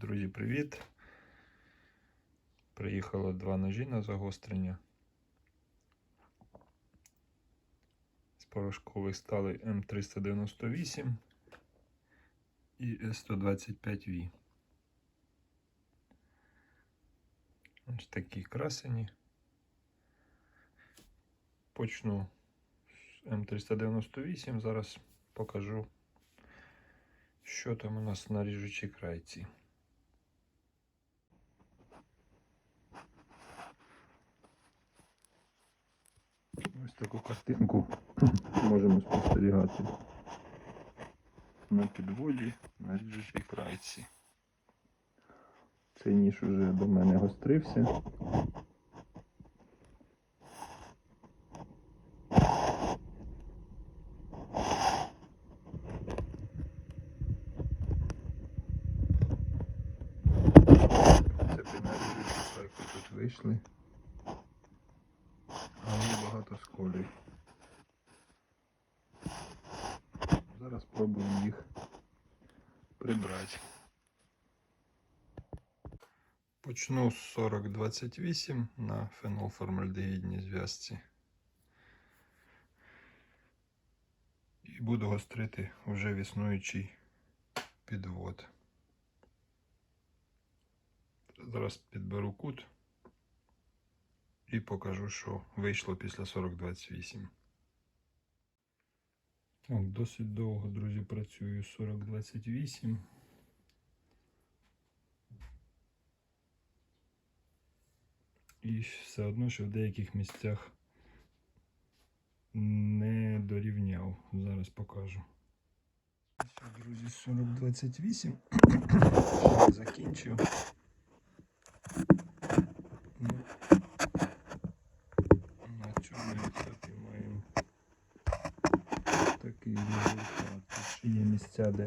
Друзі, привіт! Приїхало два ножі на загострення. З порошкових стали М398 і С125В. Ось такі красені. Почну з М398. Зараз покажу, що там у нас на ріжучій крайці. Ось таку картинку можемо спостерігати на підводі на ріжучій крайці. Цей ніж уже до мене гострився. Це принаймні крайку тут вийшли. Багато сколів. Зараз спробуємо їх прибрати. Почну з 4028 на фенолформальдегідній зв'язці. І буду гострити вже в існуючий підвод. Зараз підберу кут і покажу, що вийшло після 4028. Так, досить довго, друзі, працюю 4028. І все одно, що в деяких місцях не дорівняв. Зараз покажу. Друзі, 4028. Ще закінчив. Ну, на цьому етапі маємо такий результат. Тут ще є місця, де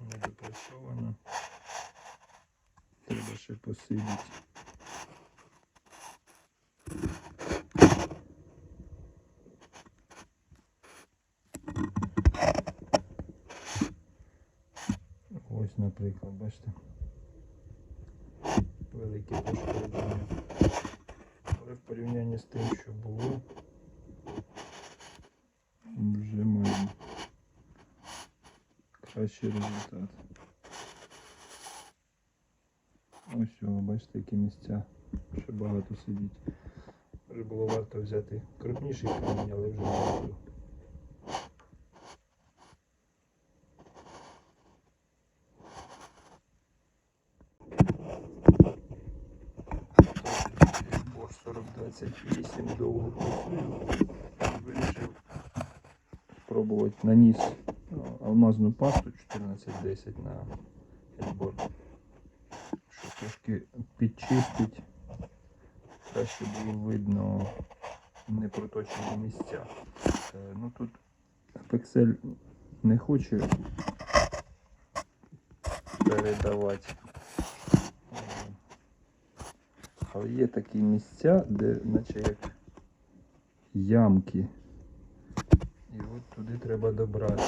не допрацьовано. Треба ще посидіти. Ось, наприклад, бачите. Велике пошкодження. Але в порівнянні з тим, що було, кращий результат. Ось його, бачите, які місця. Ще багато сидіть. Вже було варто взяти крупніший камінь, але вже не буду. Бо 4028 довго працюю. Вирішив спробувати наніс ну, алмазну пасту 1410 на хедборд. Щоб трошки підчистити. Краще було видно непроточені місця. Е, Ну тут пексель не хоче передавати. Е, Але є такі місця, де наче як ямки. І от туди треба добрати.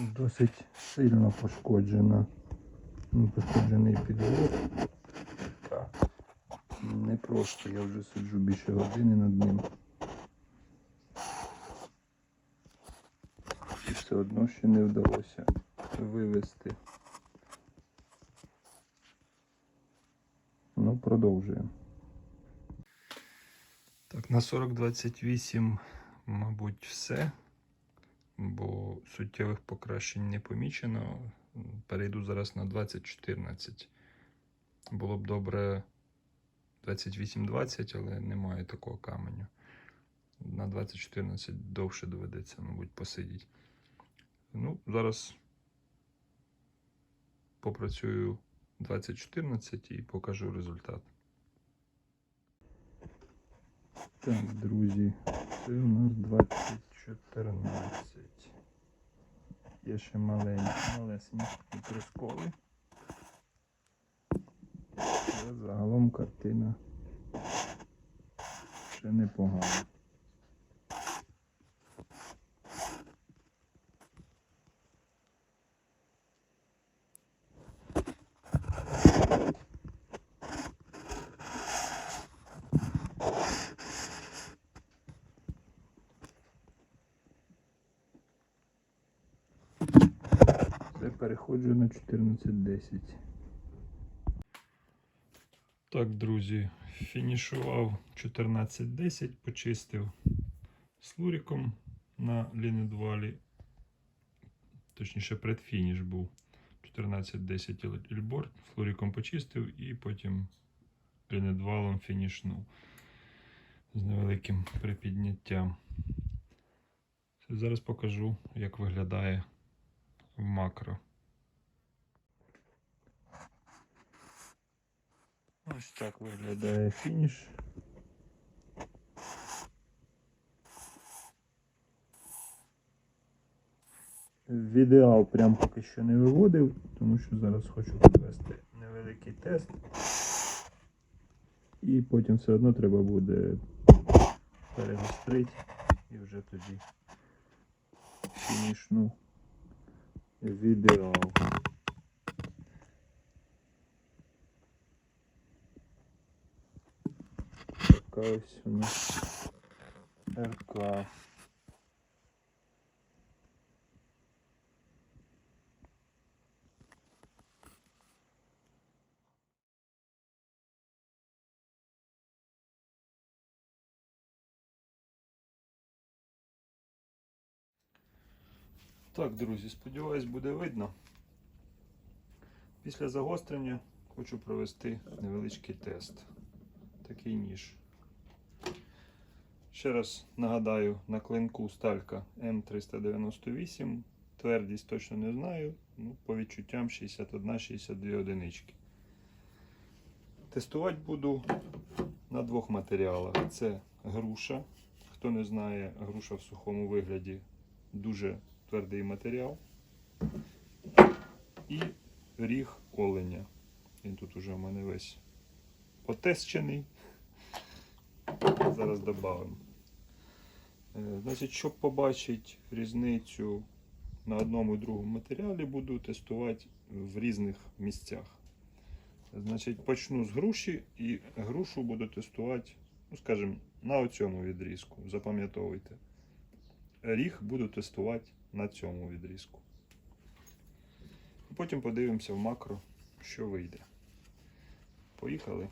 Досить сильно пошкоджена. ну, Пошкоджений підвод. Не просто, я вже сиджу більше години над ним. І все одно ще не вдалося вивести. Ну, продовжуємо. Так, на 4028, мабуть, все, бо суттєвих покращень не помічено. Перейду зараз на 2014. Було б добре 2820, але немає такого каменю. На 2014 довше доведеться, мабуть, посидіти. Ну, зараз попрацюю 2014 і покажу результат. Так, друзі, це у нас 2014. Є ще маленькі, малесенькі мікросколи. Загалом картина ще непогана. Переходжу на 14.10. Так, друзі, фінішував 14.10, почистив слуриком на лінедвалі. Точніше, предфініш був 14.10 ільборд. Флуриком почистив і потім лінедвалом фінішнув з невеликим припідняттям. Зараз покажу, як виглядає в макро. Ось так виглядає фініш. В ідеал прям поки що не виводив, тому що зараз хочу провести невеликий тест. І потім все одно треба буде перегострити і вже тоді фінішну в ідеал. Така ось у нас РК. Так, друзі, сподіваюсь, буде видно. Після загострення хочу провести невеличкий тест. Такий ніж. Ще раз нагадаю, на клинку сталька М398. Твердість точно не знаю. Ну, по відчуттям 61-62 одинички. Тестувати буду на двох матеріалах. Це груша. Хто не знає, груша в сухому вигляді дуже твердий матеріал. І ріг оленя. Він тут уже в мене весь потещений. Зараз додамо. Значить, щоб побачити різницю на одному і другому матеріалі, буду тестувати в різних місцях. Значить, почну з груші і грушу буду тестувати, ну, скажімо, на оцьому відрізку. Запам'ятовуйте. Ріг буду тестувати на цьому відрізку. Потім подивимося в макро, що вийде. Поїхали.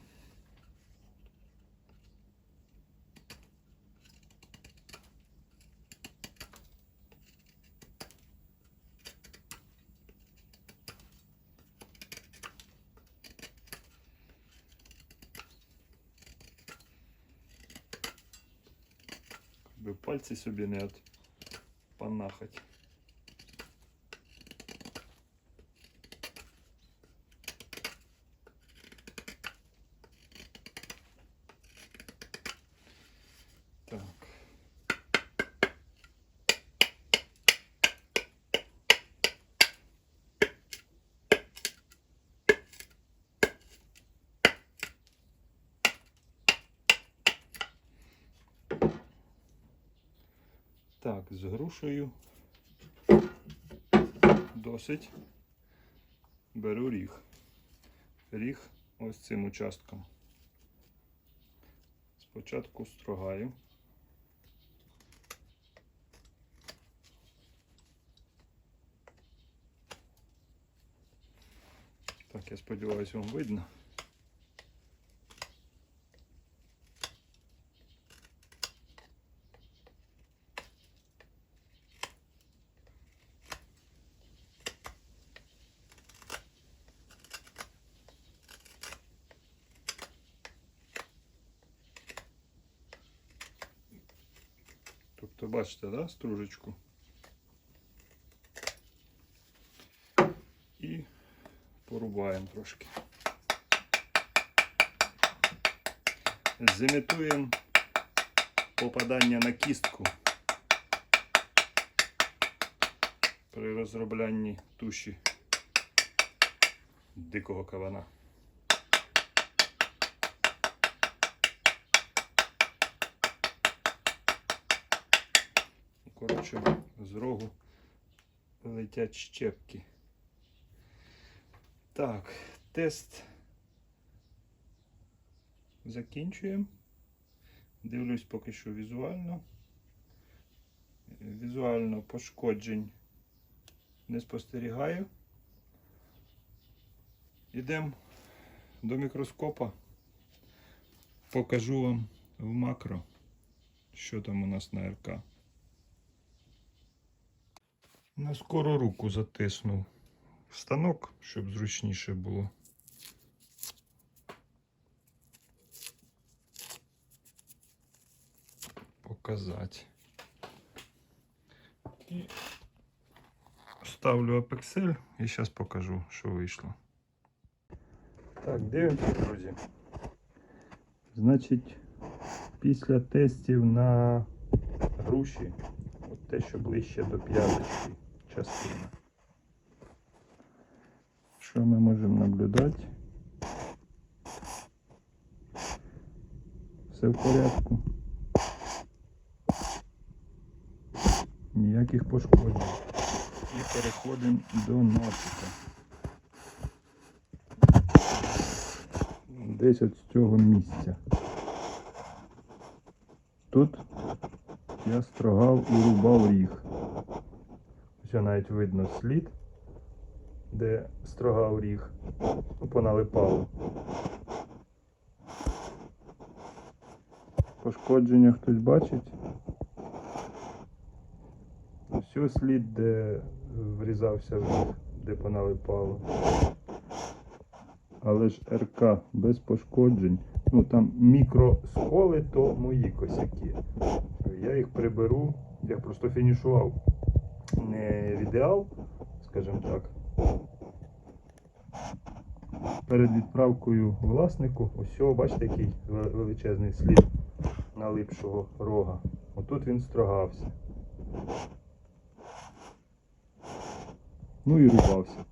Пальці собі не от панахать. Так. Так, з грушею досить. Беру ріг. Ріг ось цим участком. Спочатку строгаю. Так, я сподіваюся, вам видно. Бачите, да, стружечку. І порубаємо трошки. Зімітуємо попадання на кістку при розроблянні туші дикого кавана. Коротше, з рогу летять щепки. Так, тест закінчуємо. Дивлюсь поки що візуально. Візуально пошкоджень не спостерігаю. Ідемо до мікроскопа. Покажу вам в макро, що там у нас на РК. На скоро руку затиснув станок, щоб зручніше було. Показати. І ставлю апексель і зараз покажу, що вийшло. Так, дивимося, друзі. Значить, після тестів на груші, от те, що ближче до п'яточки частина. Що ми можемо наблюдати? Все в порядку. Ніяких пошкоджень. І переходимо до носика. Десь от з цього місця. Тут я строгав і рубав ріг. Ось навіть видно слід, де строгав ріг, поналипало. Пошкодження хтось бачить. Ось слід, де врізався в ріг, де поналипало. Але ж РК без пошкоджень. Ну там мікросколи, то мої косяки. Я їх приберу. Я просто фінішував не в ідеал, скажімо так. Перед відправкою власнику, ось бачите, який величезний слід налипшого рога. Отут він строгався. Ну і рубався.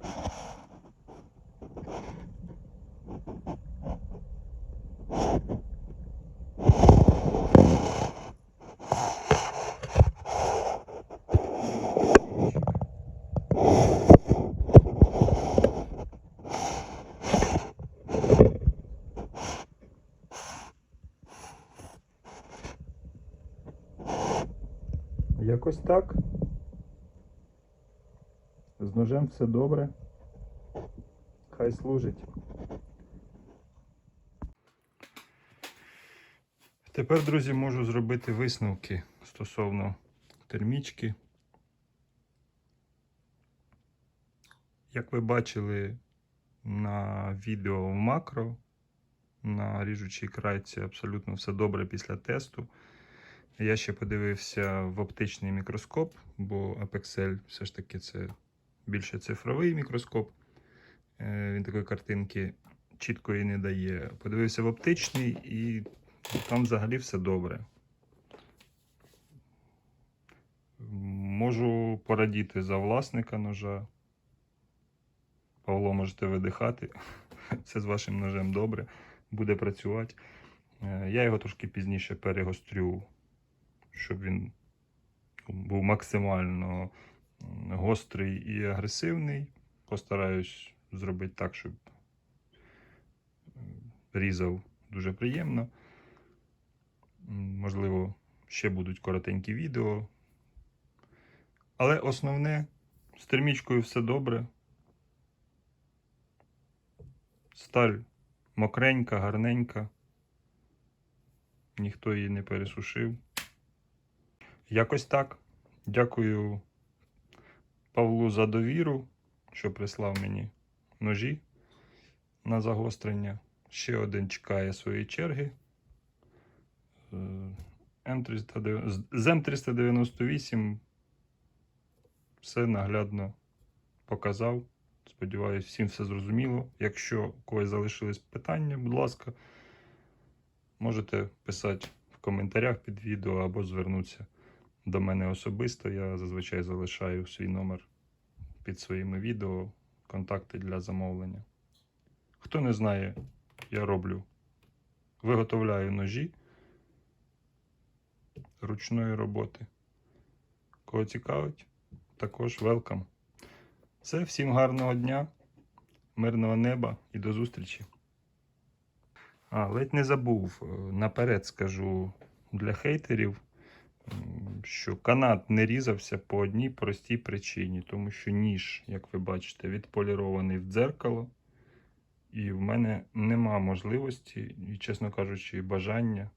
Якось так. З ножем все добре. Хай служить. Тепер, друзі, можу зробити висновки стосовно термічки. Як ви бачили на відео в макро, на ріжучій крайці абсолютно все добре після тесту. Я ще подивився в оптичний мікроскоп, бо Apexel все ж таки це більше цифровий мікроскоп. Е, Він такої картинки чіткої не дає. Подивився в оптичний і там взагалі все добре. Можу порадіти за власника ножа. Павло, можете видихати. Все з вашим ножем добре, буде працювати. Е, Я його трошки пізніше перегострю, щоб він був максимально гострий і агресивний. Постараюсь зробити так, щоб різав дуже приємно. Можливо, ще будуть коротенькі відео. Але основне, з термічкою все добре. Сталь мокренька, гарненька. Ніхто її не пересушив. Якось так. Дякую Павлу за довіру, що прислав мені ножі на загострення. Ще один чекає своєї черги. Е, М309 з- З М398 все наглядно показав. Сподіваюсь, всім все зрозуміло. Якщо у когось залишились питання, будь ласка, можете писати в коментарях під відео або звернутися до мене особисто. Я зазвичай залишаю свій номер під своїми відео, контакти для замовлення. Хто не знає, я роблю, виготовляю ножі ручної роботи. Кого цікавить, також welcome. Все, всім гарного дня, мирного неба і до зустрічі. А, ледь не забув. е, Наперед скажу для хейтерів, що канат не різався по одній простій причині, тому що ніж, як ви бачите, відполірований в дзеркало. І в мене нема можливості, і, чесно кажучи, бажання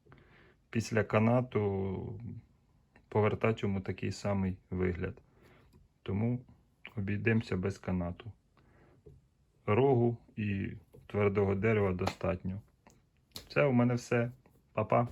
після канату повертати йому такий самий вигляд. Тому обійдемося без канату. Рогу і твердого дерева достатньо. Це у мене все. Па-па.